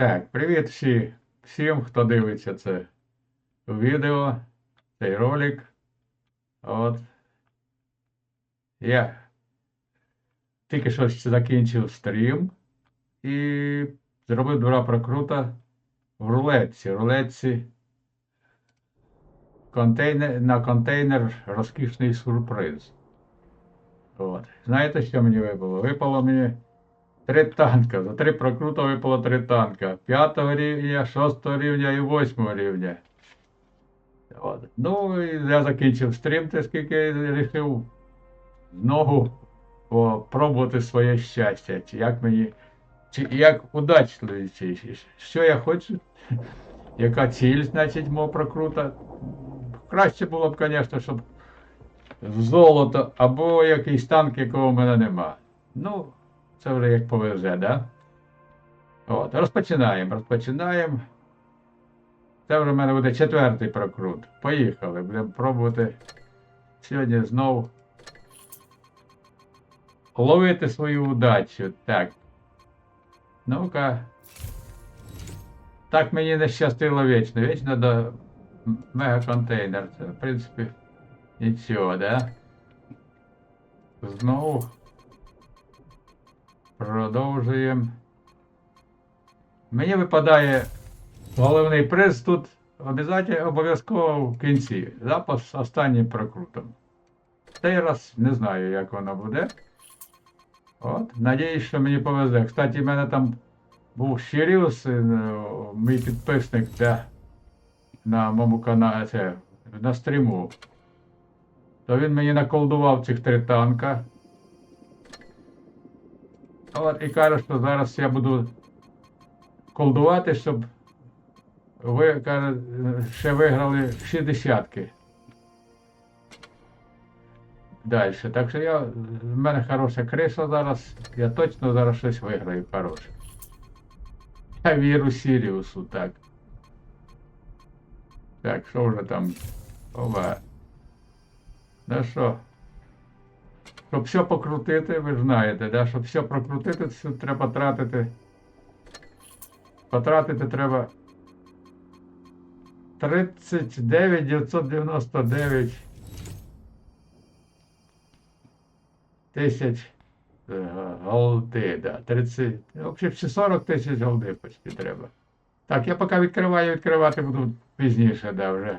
Так, привіт всі, всім, хто дивиться це відео, цей ролик. От. Я тільки що закінчив стрім і зробив два прокрута в рулетці. Рулетці контейнер, на контейнер розкішний сюрприз. От. Знаєте, що мені випало? Випало мені три танка. За три прокрута випало три танка. П'ятого рівня, шостого рівня і восьмого рівня. От. Ну, і я закінчив стрім, те скільки вирішив знову пробувати своє щастя. Чи як мені. Чи як удачливіше. Що я хочу? Яка ціль, значить, мого прокрута? Краще було б, звісно, щоб золото або якийсь танк, якого в мене нема. Ну, це вже як повезе, да? От, розпочинаємо, розпочинаємо. Це вже в мене буде четвертий прокрут. Поїхали. Будемо пробувати сьогодні знову ловити свою удачу. Так. Ну-ка. Так мені не щастило вічно. Вічно до мегаконтейнер. Це, в принципі, нічого, да? Знову продовжуємо. Мені випадає головний приз тут обов'язково в кінці. Запас останнім прокрутом. Цей раз не знаю, як воно буде. От, надіюсь, що мені повезе. Кстати, в мене там був Щиріус, е, мій підписник де, на моєму каналі це, на стріму. То він мені наколдував цих три танка. І каже, що зараз я буду колдувати, щоб ви каже, ще виграли 60 Далі. Так що я, в мене хороша криша зараз. Я точно зараз щось виграю хороше. Я віру Сіріусу, так. Так, що вже там? Ова. Ну що? Щоб все покрутити, ви ж знаєте, да? щоб все прокрутити, це треба тратити. Потратити треба 39 999 тисяч е, голди, да. 30, ну, взагалі 40 тисяч голди почти треба. Так, я поки відкриваю, відкривати буду пізніше, да, вже.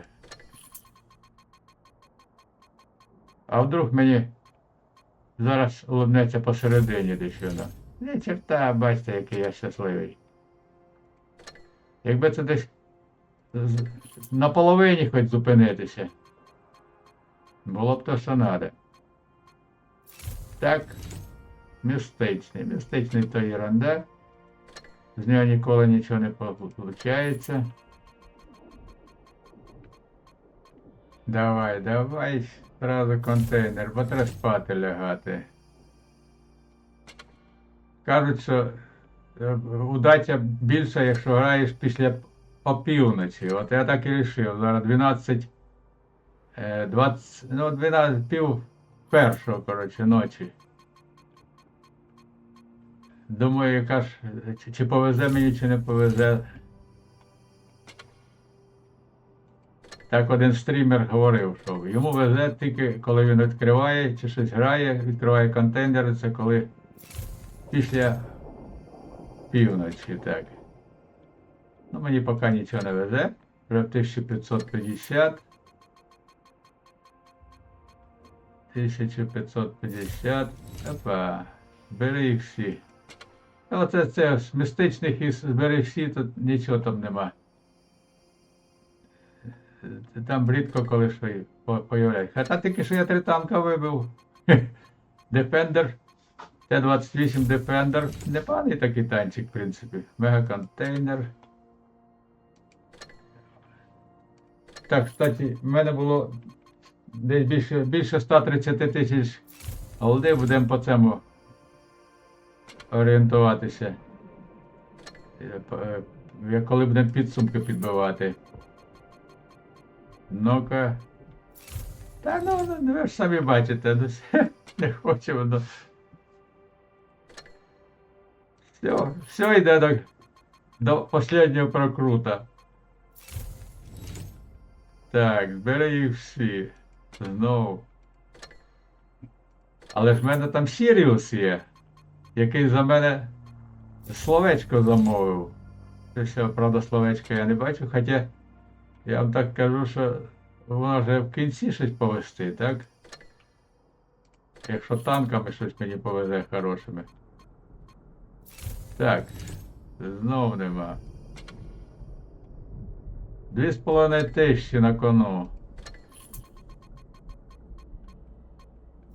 А вдруг мені зараз улыбнеться посередині воно. Ні, черта, бачите, який я щасливий. Якби це десь на половині хоч зупинитися. Було б то, що треба. Так, містичний. Містичний то ерунда. З нього ніколи нічого не виходить. Давай, давай зразу контейнер, бо треба спати лягати. Кажуть, що е, удача більша, якщо граєш після опівночі. От я так і вирішив. Зараз 12, е, 20, ну 12, пів першого, коротше, ночі. Думаю, яка ж, чи повезе мені, чи не повезе. Так один стрімер говорив, що йому везе тільки коли він відкриває чи щось грає, відкриває контейнери, це коли після півночі, так. Ну, мені поки нічого не везе. Вже 1550. 1550. Опа. Бери всі. Оце це з містичних і збери всі, тут нічого там нема. Там рідко коли що появляється. Хоча тільки що я три танка вибив. Defender. Т-28 Defender. Непоганий такий танчик, в принципі. Мегаконтейнер. Так, кстати, в мене було десь більше, більше 130 тисяч голди, будемо по цьому орієнтуватися. Е, е, Коли будемо підсумки підбивати. Ну-ка. Та ну, ну, ви ж самі бачите, ну, не хоче воно. Все, все йде до, до останнього прокрута. Так, збери їх всі. Знову. Але ж в мене там Сіріус є, який за мене словечко замовив. Це все, правда, словечко я не бачу, хоча я вам так кажу, що вже в кінці щось повести, так? Якщо танками щось мені повезе хорошими. Так, знов нема. Дві з половиною тисячі на кону.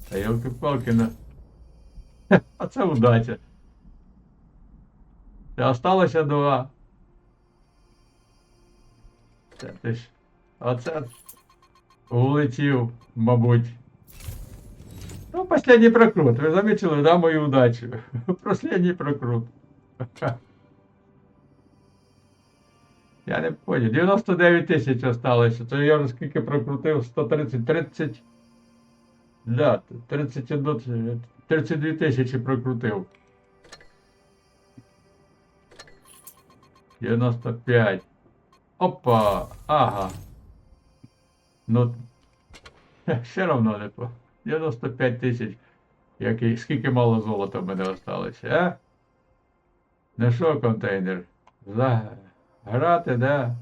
Та йолки-палки на. А це удача. Та осталося два. Це ти ж. Оце улетів, мабуть. Ну, последній прокрут. Ви замітили, да, мою удачу? Последній прокрут. Я не понял. 99 тисяч осталося. Це я вже скільки прокрутив? 130, 30. Да, 31, 32 тисячі прокрутив. 95. Опа! Ага. Ну, все равно не по. 95 тисяч. Який, скільки мало золота в мене осталося, а? Ну що, контейнер? Заграти, да?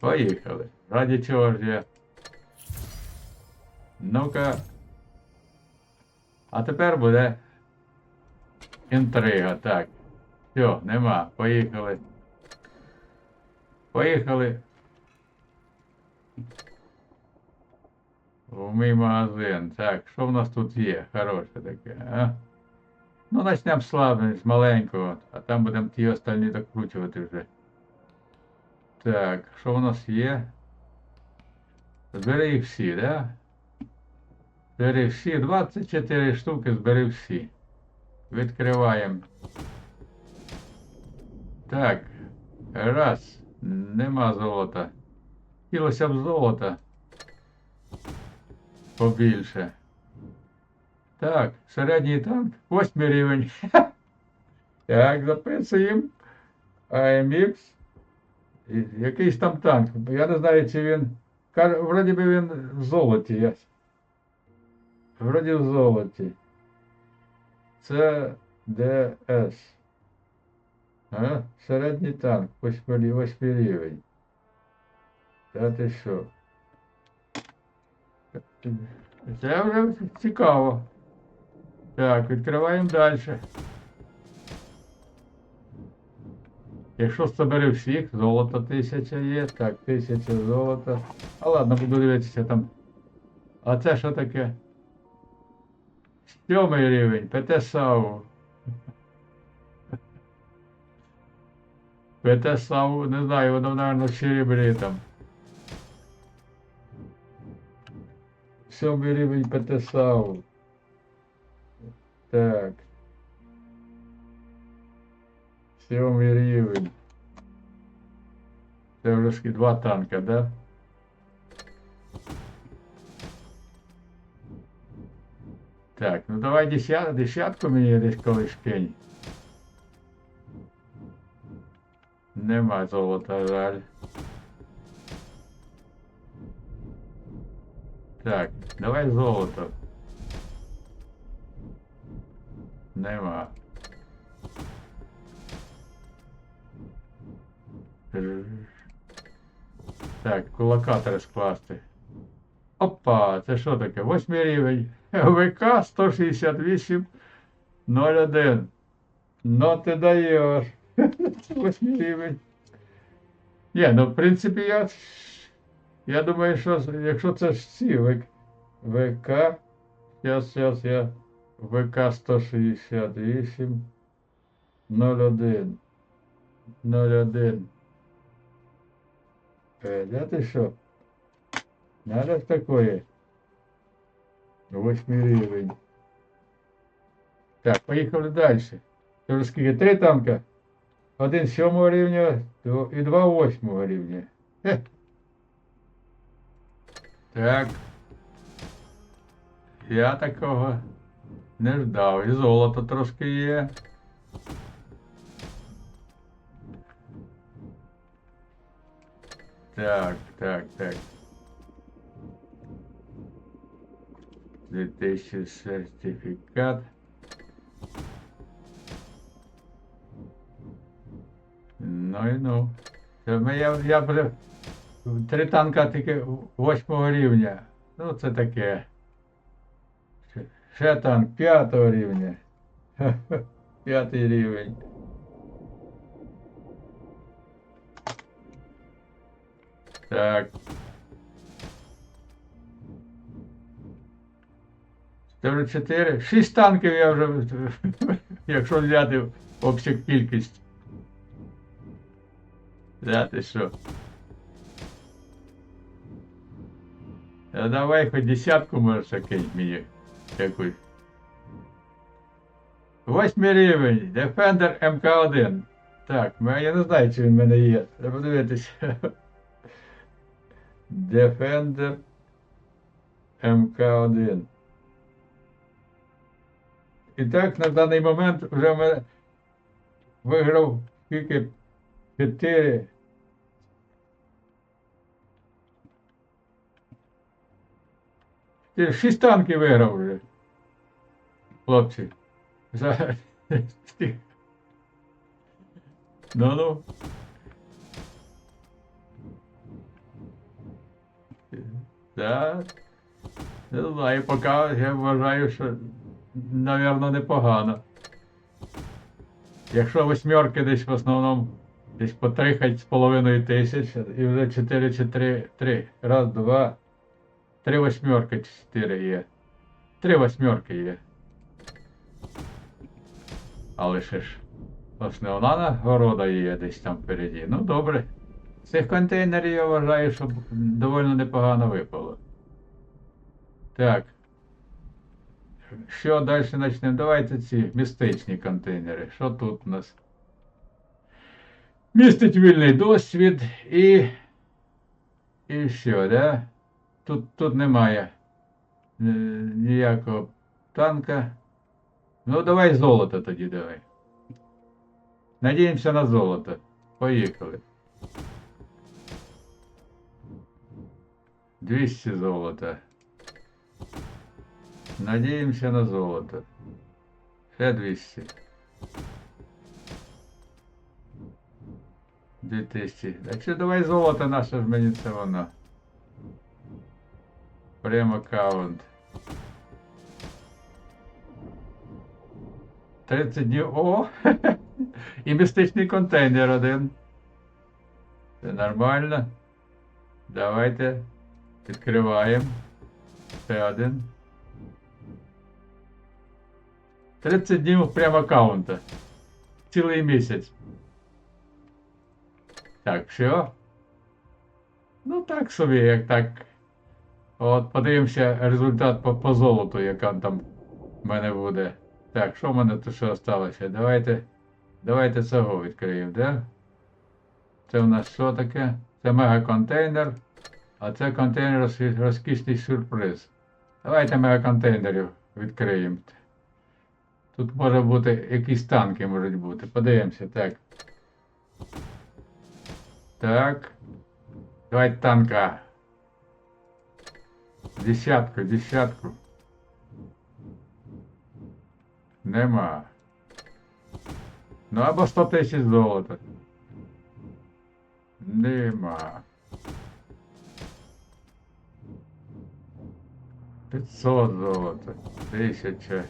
Поїхали. Раді чого ж я? Ну-ка. А тепер буде інтрига. Так. Все, нема. Поїхали. Поїхали. В мій магазин. Так, що в нас тут є? Хороше таке, а? Ну, почнемо з слабого, з маленького, а там будемо ті остальні докручувати вже. Так, що у нас є? Збери їх всі, да? Збери всі, 24 штуки, збери всі. Відкриваємо. Так, раз, нема золота. Хотілося б золота. Побільше. Так, середній танк, восьмий рівень. Так, записуємо. І Якийсь там танк. Я не знаю, чи він. Вроді би він в золоті. Вроді в золоті. Це ДС. А? Середній танк, восьмий, рівень. Та ти що? Це вже цікаво. Так, відкриваємо далі. Якщо собери всіх, золото тисяча є. Так, тисяча золота. А ладно, буду дивитися там. А це що таке? Сьомий рівень, ПТ САУ. САУ, не знаю, воно, мабуть, в серебрі там. Сьомий рівень ПТ САУ. Так. Сьомий рівень. Це вже два танка, да? Так, ну давай десят, десятку мені десь колись кинь. Нема золота, жаль. Так, давай золото. Нема. Так, кулакатори скласти. Опа, це що таке? Восьмий рівень. ВК 168 01. Ну ти даєш. Рівень. Ні, ну в принципі я. Я думаю, що якщо це ж ці ВК. Зараз, зараз я. ВК 168 01. 01. Е, да ти що? Надо ж такое. Восьмий рівень. Так, поїхали далі. Скільки? Три танка. Один сьомого рівня і два восьмого рівня. Хе. Так. Я такого не ждав. І золото трошки є. Так, так, так. 2000 сертифікат. Ну і ну. Це ми- я, я вже три танка тільки восьмого рівня. Ну це таке. Ще- танк п'ятого рівня. П'ятий рівень. Так. Це вже чотири. Шість танків я вже, якщо взяти общу кількість. Да, ти що? А давай хоч десятку можеш закинь мені якусь. Восьмий рівень. Defender МК1. Так, ну, я не знаю, чи він в мене є. Треба дивитися. Defender МК1. І так, на даний момент вже в мене виграв скільки 4. Ти Шість танків виграв вже. Хлопці. За... Ну ну. Так. Не знаю, поки я вважаю, що, напевно, непогано. Якщо восьмерки десь в основному десь по три хоч з половиною тисяч, і вже 4 чи 3, 3. Раз, два, три восьмерки чи чотири є. Три восьмерки є. Але ще ж основна нагорода є десь там впереді. Ну добре. Цих контейнерів я вважаю, що доволі непогано випало. Так. Що далі почнемо? Давайте ці містичні контейнери. Що тут у нас? Містить вільний досвід і. І що, да? Тут, тут немає е, ніякого танка. Ну, давай золото тоді давай. Надіємося на золото. Поїхали. 200 золота. Надіємося на золото. Ще 200. 2000. А що давай золото наше мені це воно. Прям аккаунт. 30 днів. О! І містичний контейнер один. Це нормально. Давайте відкриваємо. Ще один. 30 днів прям аккаунта. Цілий місяць. Так, все. Ну так собі, як так. От подивимося результат по, по золоту, яка там в мене буде. Так, що в мене тут ще залишилося? Давайте. Давайте цього відкриємо, да? Це у нас що таке? Це мегаконтейнер, а це контейнер розкі- розкішний сюрприз. Давайте мегаконтейнерів відкриємо. Тут може бути якісь танки можуть бути. Подивимося, так. Так. Давайте танка. Десятку, десятку. Нема. Ну або 100 тисяч золота. Нема. 500 золота. Тисяча.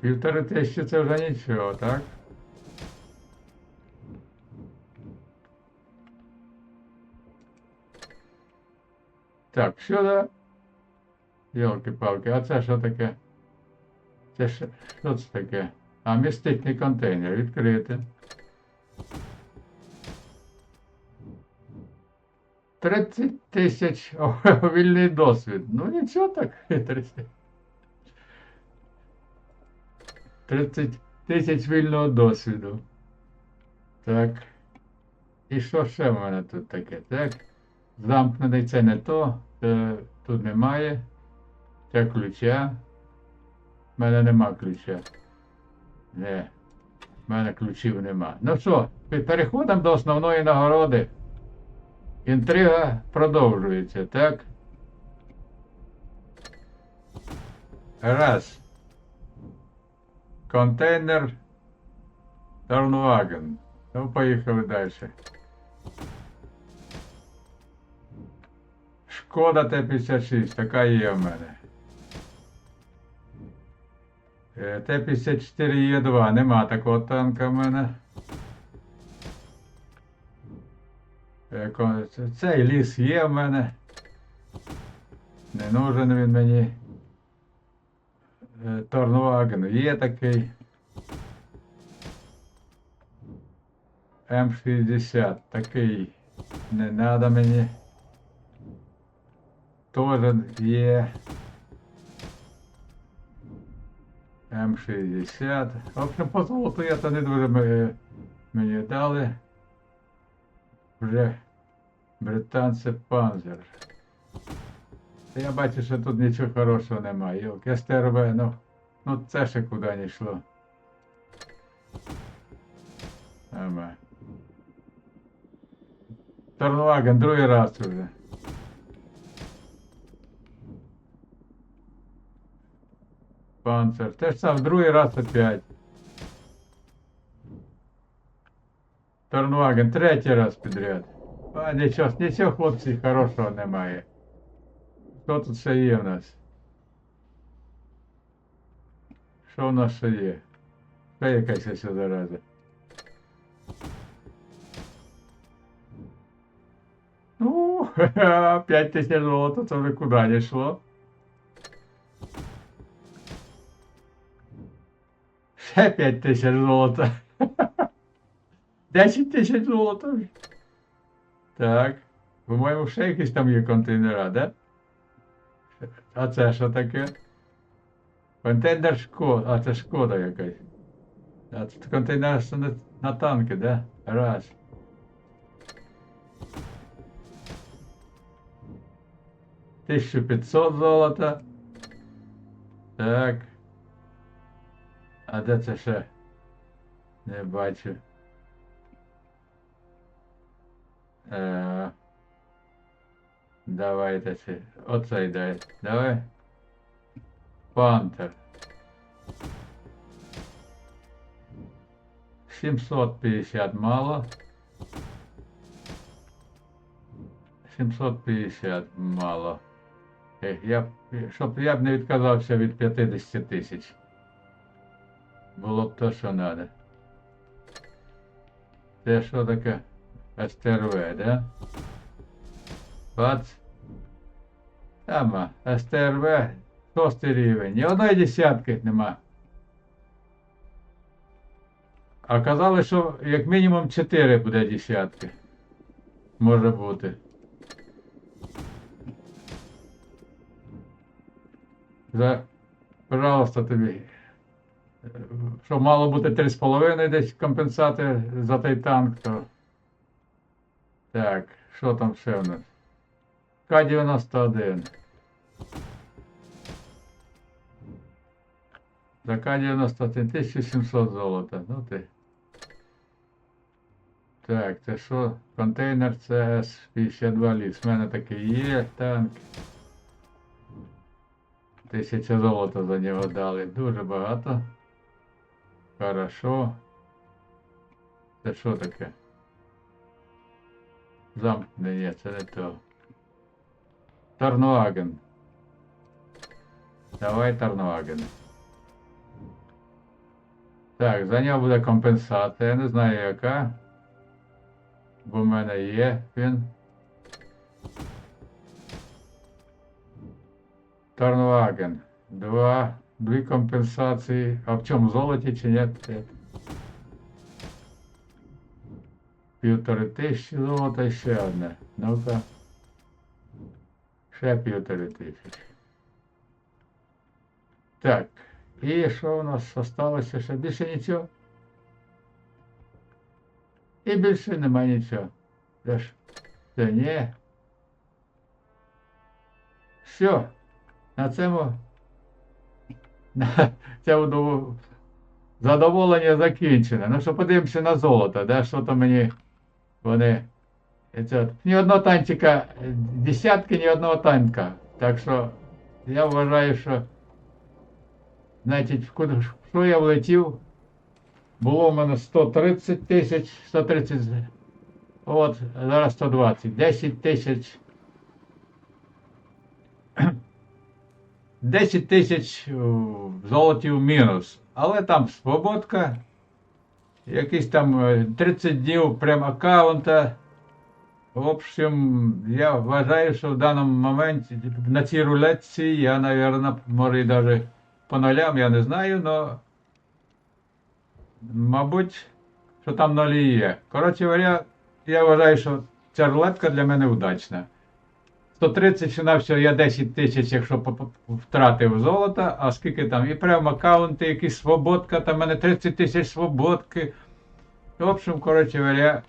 Півтори тисячі це вже нічого, так? Так, да? Йолки-палки, а це що таке? Це що, що це таке? А, містичний контейнер відкрити. 30 тисяч вільний досвід. Ну нічого так. 30 30 тисяч вільного досвіду. Так. І що ще в мене тут таке? Так. Замкнений це не то. Це, тут немає. Це ключа. У мене нема ключа. Не. У мене ключів нема. Ну що, пе- переходимо до основної нагороди. Інтрига продовжується, так? Раз. Контейнер Торнваген. Ну, поїхали далі. Шкода Т-56, така є в мене. Е, Т-54 Є2, нема такого танка в мене. Е, Цей ліс є в мене. Не нужен він мені. Е, Торнваген є такий. М60 такий не треба мені. Тоже є. М60. В общем, по золоту я не дуже мені дали. Вже британці панзер. Я бачу, що тут нічого хорошого немає. Йолки, СТРВ, ну, ну це ще куди не йшло. Торнваген, другий раз уже. Панцер. Те ж сам другий раз опять. Торнваген, третій раз підряд. А нічого, нічого, хлопці, хорошого немає. Що тут ще є в нас? Що в нас ще є? Ще якась ось зараза. Ну, 5 тисяч золота, це вже куди не йшло. Ще 5 тисяч золота. 10 тисяч золота. Так. По-моєму, ще якісь там є контейнера, да? А це що таке? Контейнер шкода. А це шкода якась. А це контейнер на, на танки, да? Раз. Тисячу п'ятсот золота. Так. А де це ще? Не бачу. Е, давайте це. Оцей дай. Давай. Пантер. 750 мало. 750 мало. Я, щоб я б не відказався від 50 тисяч. Було б то, що треба. Це що таке? СТРВ, да? Бац. Тама, СТРВ, шостий рівень. Ні одної десятки нема. А казали, що як мінімум 4 буде десятки. Може бути. За, пожалуйста, тобі. Що мало бути 3,5 десь компенсати за той танк, то. Так, що там ще в нас? К-91. За К-91 1700 золота. Ну ти. Так, це що? Контейнер ЦС-52 ліс. У мене такий є танк. Тисяча золота за нього дали. Дуже багато. Хорошо. Це що таке? Замкне, ні, це не то. Торнуаген. Давай Торнуаген. Так, за нього буде компенсація. Я не знаю яка. Бо в мене є він. Торнваген. Два. Дві компенсації. А в чому золоті чи? Це Півтори тисячі золота і ще одне. Ну-ка. Ще півтори тисячі. Так. І що у нас залишилося ще? Більше нічого? І більше нема нічого. Де ж? Це ні. Все. На цьому. На цьому задоволення закінчене. Ну що подивимося на золото, да? що то мені вони. Це, ні одного танчика, десятки, ні одного танка. Так що я вважаю, що значить, куди що я влетів, було в мене 130 тисяч, 130, от, зараз 120, 10 тисяч. 10 тисяч золотів мінус. Але там свободка, якісь там е, 30 днів прям аккаунта. В общем, я вважаю, що в даному моменті на цій рулетці я, наверное, може і навіть по нулям, я не знаю, але мабуть, що там нулі є. Коротше говоря, я вважаю, що ця рулетка для мене удачна. 130 чи на я 10 тисяч, якщо втратив золота, а скільки там, і прямо аккаунти, якісь свободка, там в мене 30 тисяч свободки. В общем, коротше говоря,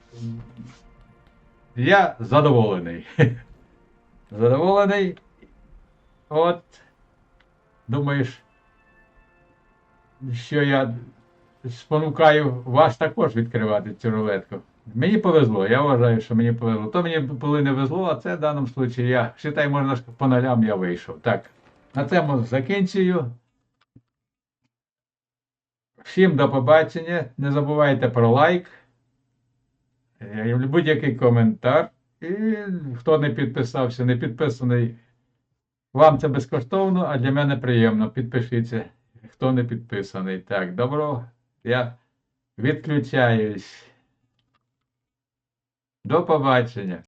я задоволений. Задоволений. От. Думаєш, що я спонукаю вас також відкривати цю рулетку. Мені повезло, я вважаю, що мені повезло. То мені коли не везло, а це в даному випадку я, вважай, можна по нулям я вийшов. Так, на цьому закінчую. Всім до побачення. Не забувайте про лайк, е, будь-який коментар. І хто не підписався, не підписаний, вам це безкоштовно, а для мене приємно. Підпишіться, хто не підписаний. Так, добро. Я відключаюсь. До побачення.